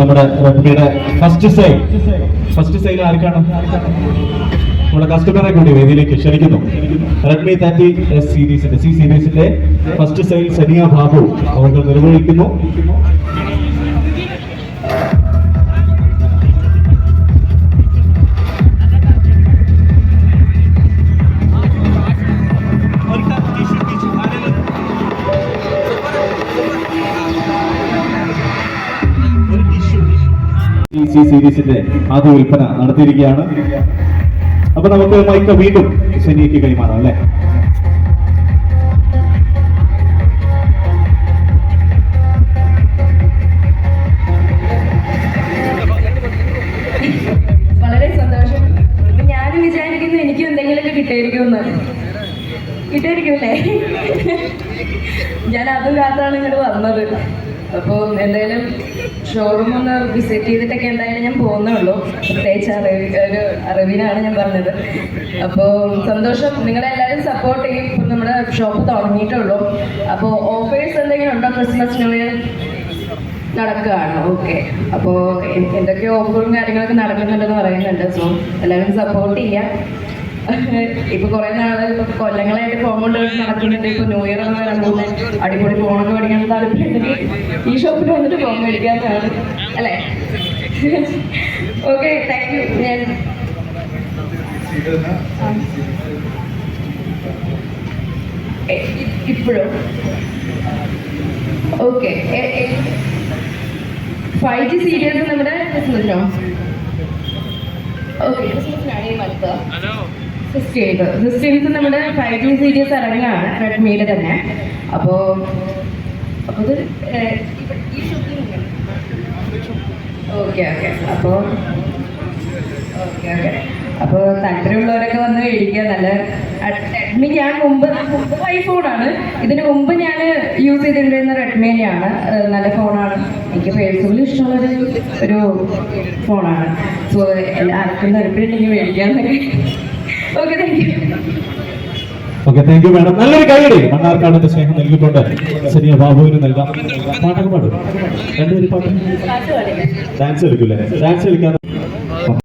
നമ്മുടെ റെഡ്മിയുടെ first sale first sale ആർക്കാണ്? നമ്മുടെ കസ്റ്റമറെ കൂടി വേദിയിലേക്ക് ക്ഷണിക്കുന്നു. റെഡ്മി തേർട്ടി എസ് സീരീസിന്റെ സി സീരീസിന്റെ ഫസ്റ്റ് സെയിൽ സനിയ ബാബു അവർക്ക് നിർവഹിക്കുന്നു. ഈ സി സീരീസിന്റെ ആദ്യ വിൽപ്പന നടത്തിയിരിക്കുകയാണ്. അപ്പൊ നമുക്ക് മൈക്ക് വീണ്ടും ശനിക്ക് കൈമാറാം അല്ലേ? വളരെ സന്തോഷം. ഞാനും വിചാരിക്കുന്നു എനിക്കും എന്തെങ്കിലുമൊക്കെ കിട്ടിയിരിക്കുമെന്ന്. കിട്ടിയിരിക്കുമല്ലേ? ഞാൻ അതും കാത്താണ് ഇങ്ങോട്ട് വന്നത്. അപ്പോൾ എന്തായാലും ഷോറൂം ഒന്ന് വിസിറ്റ് ചെയ്തിട്ടൊക്കെ എന്തായാലും ഞാൻ പോകുന്നേ ഉള്ളൂ പ്രത്യേകിച്ച് അറിവ് ഒരു അറിവിനാണ് ഞാൻ പറഞ്ഞത്. അപ്പോൾ സന്തോഷം. നിങ്ങളെല്ലാവരും സപ്പോർട്ട് ചെയ്യും. ഇപ്പം നമ്മുടെ ഷോപ്പ് തുടങ്ങിയിട്ടുള്ളൂ. അപ്പോൾ ഓഫേഴ്സ് എന്തെങ്കിലും ഉണ്ടോ? ക്രിസ്മസ് ന്യൂ ഇയർ നടക്കുകയാണ് ഓക്കെ അപ്പോൾ എന്തൊക്കെയോ ഓഫറും കാര്യങ്ങളൊക്കെ നടക്കുന്നുണ്ടെന്ന് പറയുന്നുണ്ട്. സോ എല്ലാവരും സപ്പോർട്ട് ചെയ്യാം. ഇപ്പൊ കുറെ നാൾ കൊല്ലങ്ങളായിട്ട് കൊണ്ട് നടക്കുന്നുണ്ട്. ഇപ്പൊ ന്യൂ ഇയർ എന്ന് പോകുന്നത് അടിപൊളി ഫോണൊക്കെ മേടിക്കാൻ താല്പര്യമുണ്ടെങ്കിൽ ഈ ഷോപ്പിൽ വന്നിട്ട് ഫോൺ മേടിക്കാനാണ് അല്ലേ? ഓക്കെ താങ്ക് യു ഞാൻ ഇപ്പോഴും? ഓക്കെ ഫൈവ് ജി സീരീസ് നമ്മുടെ ബിസിനസ്സിനോ ഓക്കെ ബിസിനസ്സിനാണ് ഈ സിക്സ്റ്റീൻത്ത് സിക്സ്റ്റീൻത്ത് നമ്മുടെ ഫൈവ് ജി സീരീസ് ഇറങ്ങുകയാണ് റെഡ്മിയുടെ തന്നെ. അപ്പോ അപ്പോൾ ഓക്കെ ഓക്കെ അപ്പോൾ ഓക്കെ ഓക്കെ അപ്പോൾ താല്പര്യമുള്ളവരൊക്കെ വന്ന് മേടിക്കുക നല്ല റെഡ്മി ഞാൻ മുമ്പ് ഐഫോണാണ് ഇതിന് മുമ്പ് ഞാൻ യൂസ് ചെയ്തിട്ടുണ്ടായിരുന്ന റെഡ്മി തന്നെയാണ്. നല്ല ഫോണാണ് എനിക്ക് പേഴ്സണലി ഇഷ്ടമുള്ളൊരു ഒരു ഫോണാണ് സോ ആർക്കും താല്പര്യമുണ്ടെങ്കിൽ മേടിക്കാൻ okay thank you okay thank you madam നല്ലൊരു കൈയടി. മണ്ണാർക്കാടിന്റെ സ്നേഹം നൽകിക്കൊണ്ട് ചെറിയ ബാബുവിന് നൽകാം. പാട്ടൊക്കെ പാടും. രണ്ടുപേരും പാട്ട്. Dance കളിക്കൂലേ dance കളിക്കാതെ